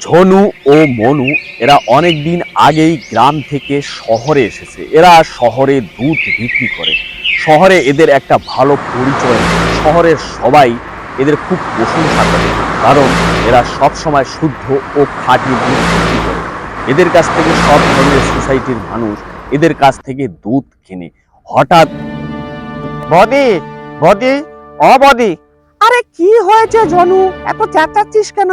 ঝনু ও মনু এরা অনেক দিন আগেই গ্রাম থেকে শহরে এসেছে। এরা শহরে দুধ বিক্রি করে। শহরে এদের একটা ভালো পরিচয় শহরের সবাই এদের খুব প্রশংসা করে, কারণ এরা সব সময় শুদ্ধ ও খাঁটি দুধ বিক্রি করে। এদের কাছ থেকে সব ধরনের সোসাইটির মানুষ এদের কাছ থেকে দুধ কেনে। হঠাৎ বদি বদি ও বদি আরে কি হয়েছে জনু? এত চেঁচাচ্ছিস কেন?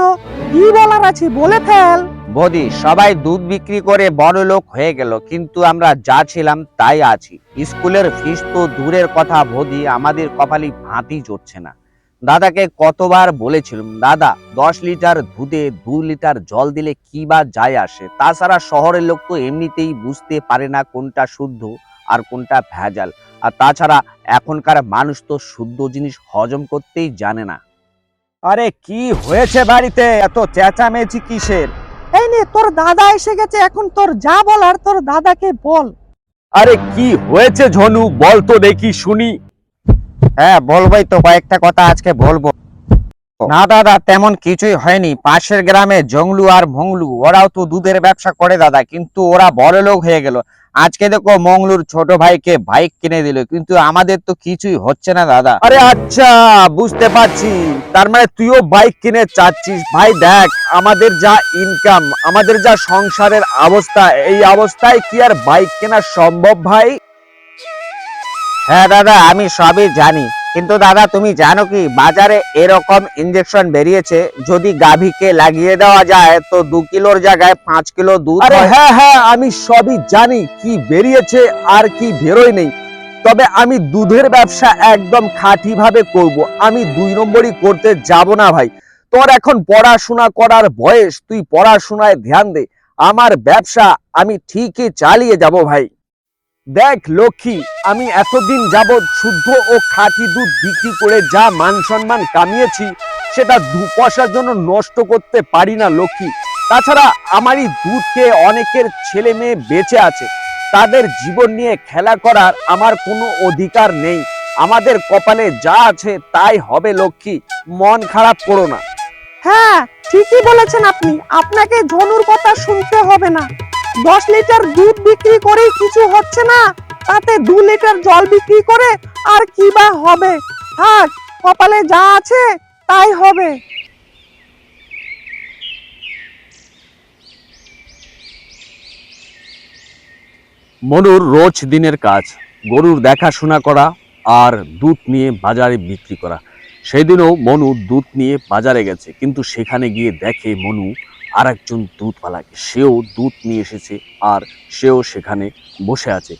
কি বলার আছে? বলে ফেল। বদি, সবাই দুধ বিক্রি করে বড় লোক হয়ে গেল, কিন্তু আমরা যা ছিলাম তাই আছি। স্কুলের ফিস তো দূরের কথা, বদি, আমাদের কপালি ভাঁতি জুটছে না। দাদাকে কতবার বলেছিলাম, দাদা, দশ লিটার দুধে দু লিটার জল দিলে কি বা যায় আসে? তাছাড়া শহরের লোক তো এমনিতেই বুঝতে পারে না কোনটা শুদ্ধ আর কোনটা ভেজাল। আর তাছাড়া এখনকার মানুষ তো শুদ্ধ জিনিস হজম করতেই জানে না। আরে কি হয়েছে বাড়িতে? এত চেঁচামেচি কিসের? এই নে তোর দাদা এসে গেছে এখন তোর যা বল আর তোর দাদাকে বল। আরে কি হয়েছে ঝনু বল তো দেখি শুনি। হ্যাঁ বলবোই তো কয়েকটা কথা আজকে বলব। না দাদা, তেমন কিছুই হয়নি। পাশের গ্রামে জংলু আর মংলু, ওরাও তো দুধের ব্যবসা করে দাদা, কিন্তু ওরা বড় লোক হয়ে গেল। আজকে দেখো মংলুর ছোট ভাইকে বাইক কিনে দিল, কিন্তু আমাদের তো কিছুই হচ্ছে না দাদা। আরে আচ্ছা বুঝতে পারছি। তার মানে তুইও বাইক কিনে চাচ্ছিস? ভাই দেখ, আমাদের যা ইনকাম আমাদের যা সংসারের অবস্থা, এই অবস্থায় কি আর বাইক কেনা সম্ভব ভাই? হ্যাঁ দাদা, আমি সবই জানি। কিন্তু দাদা তুমি জানো কি বাজারে এরকম ইঞ্জেকশন বেরিয়েছে যদি গাভীকে লাগিয়ে দেওয়া যায় তো দু কিলোর জায়গায় পাঁচ কিলো দুধ আরে হ্যাঁ। হ্যাঁ আমি সবই জানি কি বেরিয়েছে আর কি বেরোয় নেই। তবে আমি দুধের ব্যবসা একদম খাঁটি ভাবে করব। আমি দুই নম্বরই করতে যাব না ভাই। তোর এখন পড়াশোনা করার বয়স তুই পড়াশোনায় ধ্যান দে। আমার ব্যবসা আমি ঠিকই চালিয়ে যাব ভাই। দেখ লক্ষ্মী, আমি এতদিন যাবৎ শুদ্ধ ও খাঁটি দুধ বিক্রি করে যা মান সম্মান কামিয়েছি, সেটা দু পয়সার জন্য নষ্ট করতে পারি না লক্ষ্মী। তাছাড়া আমারই দুধকে অনেকের ছেলে মেয়ে বেঁচে আছে। তাদের জীবন নিয়ে খেলা করার আমার কোনো অধিকার নেই। আমাদের কপালে যা আছে তাই হবে লক্ষ্মী, মন খারাপ করো না। হ্যাঁ ঠিকই বলেছেন আপনি। আপনাকে ধনুর কথা শুনতে হবে না। দশ লিটার দুধ বিক্রি করেই কিছু হচ্ছে না। তাতে দু লিটার জল বিক্রি করে আর কি বা হবে? থাক, কপালে যা আছে তাই হবে। মনুর রোজ দিনের কাজ, গরুর দেখাশোনা করা আর দুধ নিয়ে বাজারে বিক্রি করা। সেদিনও মনু দুধ নিয়ে বাজারে গেছে, কিন্তু সেখানে গিয়ে দেখে মনু আর একজন দুধওয়ালাকে সেও দুধ নিয়ে এসেছে আর সেও সেখানে বসে আছে।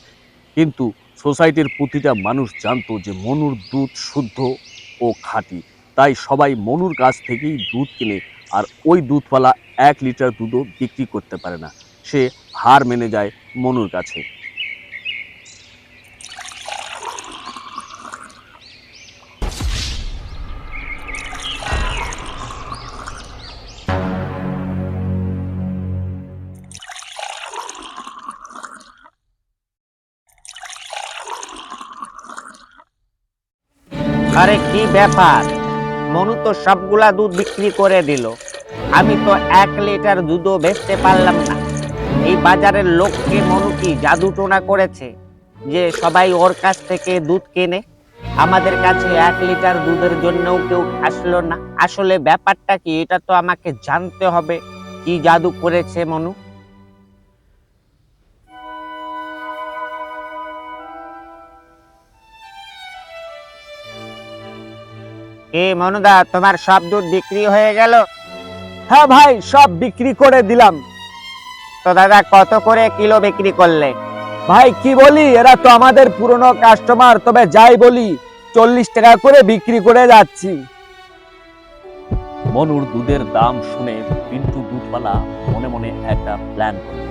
কিন্তু সোসাইটির প্রতিটা মানুষ জানতো যে মনুর দুধ শুদ্ধ ও খাঁটি। তাই সবাই মনুর কাছ থেকেই দুধ কিনে আর ওই দুধওয়ালা এক লিটার দুধও বিক্রি করতে পারে না। সে হার মেনে যায় মনুর কাছে। আরে কি ব্যাপার? মনু তো সবগুলা দুধ বিক্রি করে দিল। আমি তো এক লিটার দুধও বেচতে পারলাম না। এই বাজারের লোককে মনু কি জাদু টোনা করেছে যে সবাই ওর কাছ থেকে দুধ কেনে? আমাদের কাছে এক লিটার দুধের জন্যও কেউ আসলো না। আসলে ব্যাপারটা কি? এটা তো আমাকে জানতে হবে। কি জাদু করেছে মনু? এ মনুদা তোমার সব দুধ বিক্রি হয়ে গেল? হ্যাঁ ভাই সব বিক্রি করে দিলাম। তো দাদা কত করে কিলো বিক্রি করলে? ভাই কি বলি? এরা তো আমাদের পুরনো কাস্টমার তবে যাই বলি চল্লিশ টাকা করে বিক্রি করে যাচ্ছি। মনুর দুধের দাম শুনে পিন্টু দুধওয়ালা মনে মনে একটা প্ল্যান করে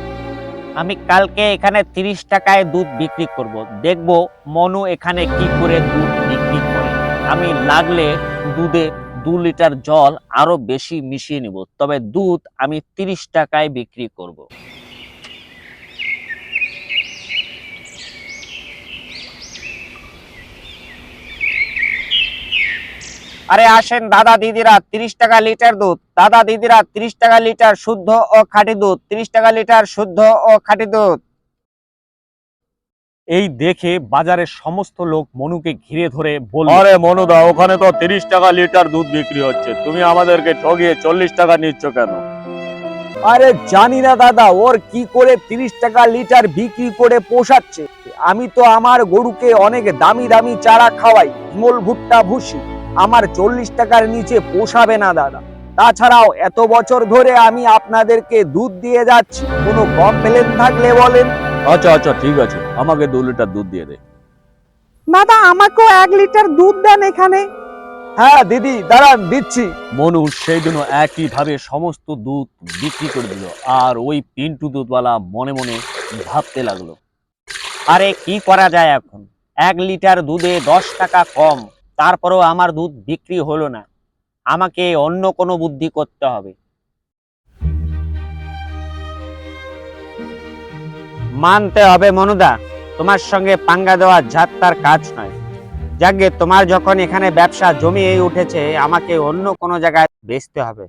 আমি কালকে এখানে তিরিশ টাকায় দুধ বিক্রি করব। দেখব মনু এখানে কি করে দুধ বিক্রি করে আমি লাগলে দুধে দু লিটার জল আরও বেশি মিশিয়ে নিব, তবে দুধ আমি তিরিশ টাকায় বিক্রি করব। আরে আসেন দাদা দিদিরা, তিরিশ টাকা লিটার দুধ। দাদা দিদিরা, তিরিশ টাকা লিটার শুদ্ধ ও খাঁটি দুধ, তিরিশ টাকা লিটার শুদ্ধ ও খাঁটি দুধ। এই দেখে বাজারের সমস্ত লোক মনুকে ঘিরে ধরে বলল আরে মনুদা ওখানে তো তিরিশ টাকা লিটার দুধ বিক্রি হচ্ছে। তুমি আমাদেরকে ঠগিয়ে চল্লিশ টাকা নিচ্ছ কেন? আরে জানি না দাদা ওর কি করে তিরিশ টাকা লিটার বিক্রি করে পোষাচ্ছে? আমি তো আমার গরুকে অনেক দামি দামি চারা খাওয়াই হিমল ভুট্টা ভুসি। আমার চল্লিশ টাকার নিচে পোষাবে না দাদা। তাছাড়াও এত বছর ধরে আমি আপনাদেরকে দুধ দিয়ে যাচ্ছি কোনো কমপ্লেন থাকলে বলেন। আচ্ছা আচ্ছা ঠিক আছে। আমাকে দু লিটার দুধ দিয়ে দে। দাদা আমাকেও এক লিটার দুধ দেন এখানে। হ্যাঁ দিদি দাঁড়ান দিচ্ছি। মনু সেই দিনও একইভাবে সমস্ত দুধ বিক্রি করে দিল। আর ওই পিন্টু দুধওয়ালা মনে মনে ভাবতে লাগল আরে কি করা যায় এখন? এক লিটার দুধে দশ টাকা কম তারপরেও আমার দুধ বিক্রি হলো না। আমাকে অন্য কোনো বুদ্ধি করতে হবে। মানতে হবে মনুদা। তোমার সঙ্গে পাঙ্গা দেওয়া যাত্রার কাজ নয়। যাকে তোমার যখন এখানে ব্যবসা জমিয়ে উঠেছে আমাকে অন্য কোনো জায়গায় বেচতে হবে।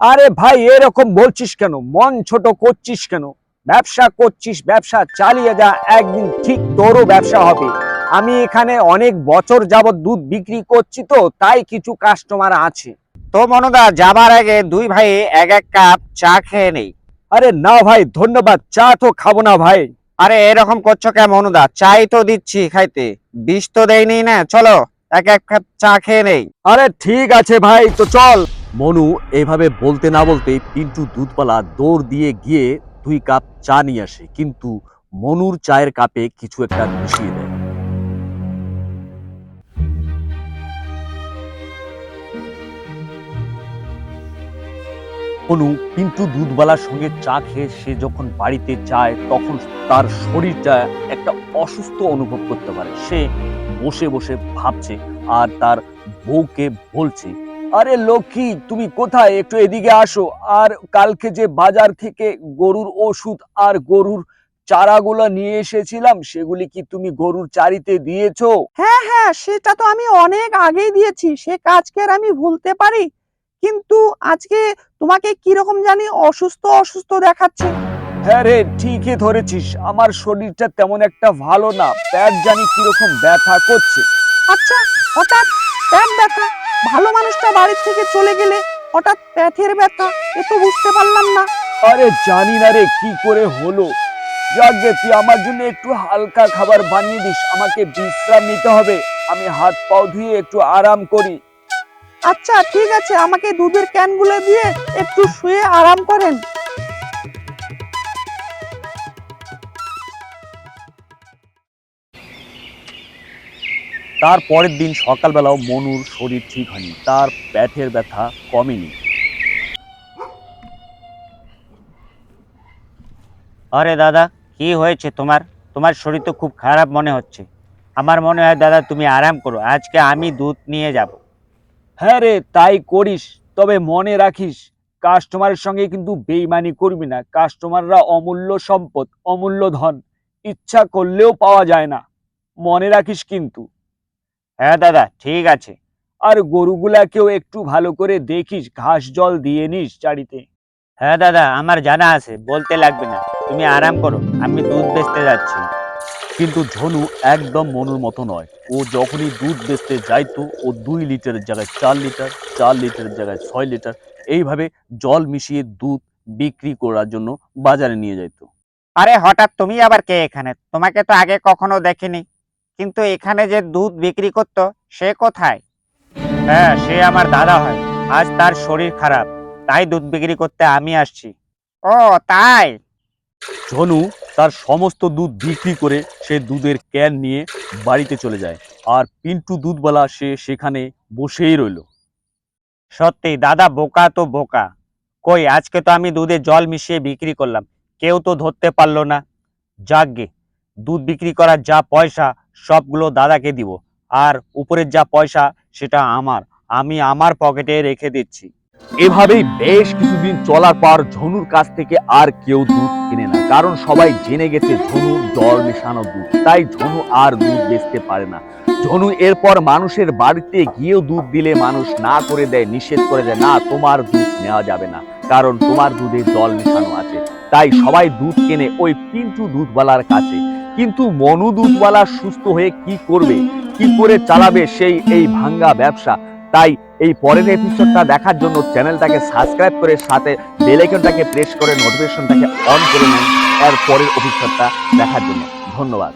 আরে ভাই এরকম বলছিস কেন? মন ছোট করছিস কেন? ব্যবসা করছিস ব্যবসা চালিয়ে যা একদিন ঠিক তোরও ব্যবসা হবে। আমি এখানে অনেক বছর যাবত দুধ বিক্রি করছি তো তাই কিছু কাস্টমার আছে। তো মনুদা যাবার আগে দুই ভাই এক এক কাপ চা খেয়ে নেই। আরে না ভাই ধন্যবাদ চা তো খাব না ভাই। আরে এরকম করছ কেন মনুদা চাই তো দিচ্ছি খাইতে। বিষ তো দেয়নি না চলো এক এক কাপ চা খেয়ে নেই। আরে ঠিক আছে ভাই তো চল। মনু এভাবে বলতে না বলতে পিন্টু দুধপালা দৌড় দিয়ে গিয়ে দুই কাপ চা নিয়ে আসে। কিন্তু মনুর চায়ের কাপে কিছু একটা মিশিয়ে দেয়। মনু পিন্টু দুধওয়ালার সঙ্গে চা খেয়ে সে যখন বাড়িতে যায়, তখন তার শরীরটা একটা অসুস্থ অনুভব করতে পারে। সে বসে বসে ভাবছে আর তার বউকে বলছে, আরে লক্ষ্মী, তুমি কোথায়? একটু এদিকে আসো। আর কালকে যে বাজার থেকে গরুর ওষুধ আর গরুর চারাগুলো নিয়ে এসেছিলাম, সেগুলি কি তুমি গরুর চারিতে দিয়েছ? হ্যাঁ হ্যাঁ সেটা তো আমি অনেক আগেই দিয়েছি। সে কাজকে আর আমি ভুলতে পারি? কিন্তু আজকে তোমাকে কীরকম জানি অসুস্থ অসুস্থ দেখাচ্ছে। হ্যাঁ রে ঠিকই ধরেছিস। আমার শরীরটা তেমন একটা ভালো না। প্যাট জানি কীরকম ব্যথা করছে। আচ্ছা হঠাৎ পেট ব্যথা। ভালো মানুষটা বাড়ির থেকে চলে গেলে হঠাৎ পেটের ব্যথা। এ তো বুঝতে পারলাম না। আরে জানি না রে কি করে হলো? যাকে তুই আমার জন্য একটু হালকা খাবার বানিয়ে দিস। আমাকে বিশ্রাম নিতে হবে। আমি হাত পাও ধুয়ে একটু আরাম করি। আচ্ছা ঠিক আছে আমাকে দুধের ক্যানগুলো দিয়ে একটু শুয়ে আরাম করেন। তার পরের দিন সকালবেলাও মনুর শরীর ঠিক হয়নি। তার পেটের ব্যথা কমেনি। আরে দাদা কি হয়েছে তোমার? তোমার শরীর তো খুব খারাপ মনে হচ্ছে। আমার মনে হয় দাদা তুমি আরাম করো। আজকে আমি দুধ নিয়ে যাব। হ্যাঁ রে, তাই করিস, তবে মনে রাখিস কাস্টমারের সঙ্গে কিন্তু বেইমানি করবি না। কাস্টমাররা অমূল্য সম্পদ, অমূল্য ধন, ইচ্ছা করলেও পাওয়া যায় না। মনে রাখিস কিন্তু। হ্যাঁ দাদা, ঠিক আছে। আর গরুগুলাকেও একটু ভালো করে দেখিস, ঘাস জল দিয়ে নিস চারিতে। হ্যাঁ দাদা, আমার জানা আছে, বলতে লাগবে না। তুমি আরাম করো, আমি দুধ বেচতে যাচ্ছি। কিন্তু ঝনু একদম মনুর মতো নয়। ও যখনই দুধ বেচতে যাইতো, ও দুই লিটারের জায়গায় চার লিটার, চার লিটারের জায়গায় ছয় লিটার, এইভাবে জল মিশিয়ে দুধ বিক্রি করার জন্য বাজারে নিয়ে যাইতো। আরে হঠাৎ তুমি আবার কে এখানে? তোমাকে তো আগে কখনো দেখিনি। কিন্তু এখানে যে দুধ বিক্রি করতো, সে কোথায়? হ্যাঁ সে আমার দাদা হয়। আজ তার শরীর খারাপ। তাই দুধ বিক্রি করতে আমি আসছি। ও, তাই? ঝনু তার সমস্ত দুধ বিক্রি করে সে দুধের ক্যান নিয়ে বাড়িতে চলে যায়। আর পিন্টু দুধওয়ালা সে সেখানে বসেই রইল। সত্যি, দাদা, বোকা তো বোকা। কই, আজকে তো আমি দুধে জল মিশিয়ে বিক্রি করলাম। কেউ তো ধরতে পারল না। যাকগে দুধ বিক্রি করার যা পয়সা, সবগুলো দাদাকে দিব। আর উপরের যা পয়সা, সেটা আমার। আমি আমার পকেটে রেখে দিচ্ছি। এভাবেই বেশ কিছুদিন চলার পর ঝনুর কাছ থেকে আর কেউ দুধ কিনে না। কারণ সবাই জেনে গেছে ঝনু জল মেশানো দুধ, তাই ঝনু আর দুধ বেচতে পারে না। ঝনু এরপর মানুষের বাড়িতে গিয়েও দুধ দিলে মানুষ না করে দেয়, নিষেধ করে দেয়, না, তোমার দুধ নেওয়া যাবে না, কারণ তোমার দুধে জল মেশানো আছে। তাই সবাই দুধ কেনে ওই পিন্টু দুধওয়ালার কাছে। কিন্তু মনু দুধওয়ালা সুস্থ হয়ে কি করবে, কি করে চালাবে সেই এই ভাঙ্গা ব্যবসা? তাই এই পরের এপিসোডটা দেখার জন্য চ্যানেলটাকে সাবস্ক্রাইব করে সাথে বেল আইকনটাকে প্রেস করে নোটিফিকেশনটাকে অন করে নিন এর পরের এপিসোডটা দেখার জন্য। ধন্যবাদ।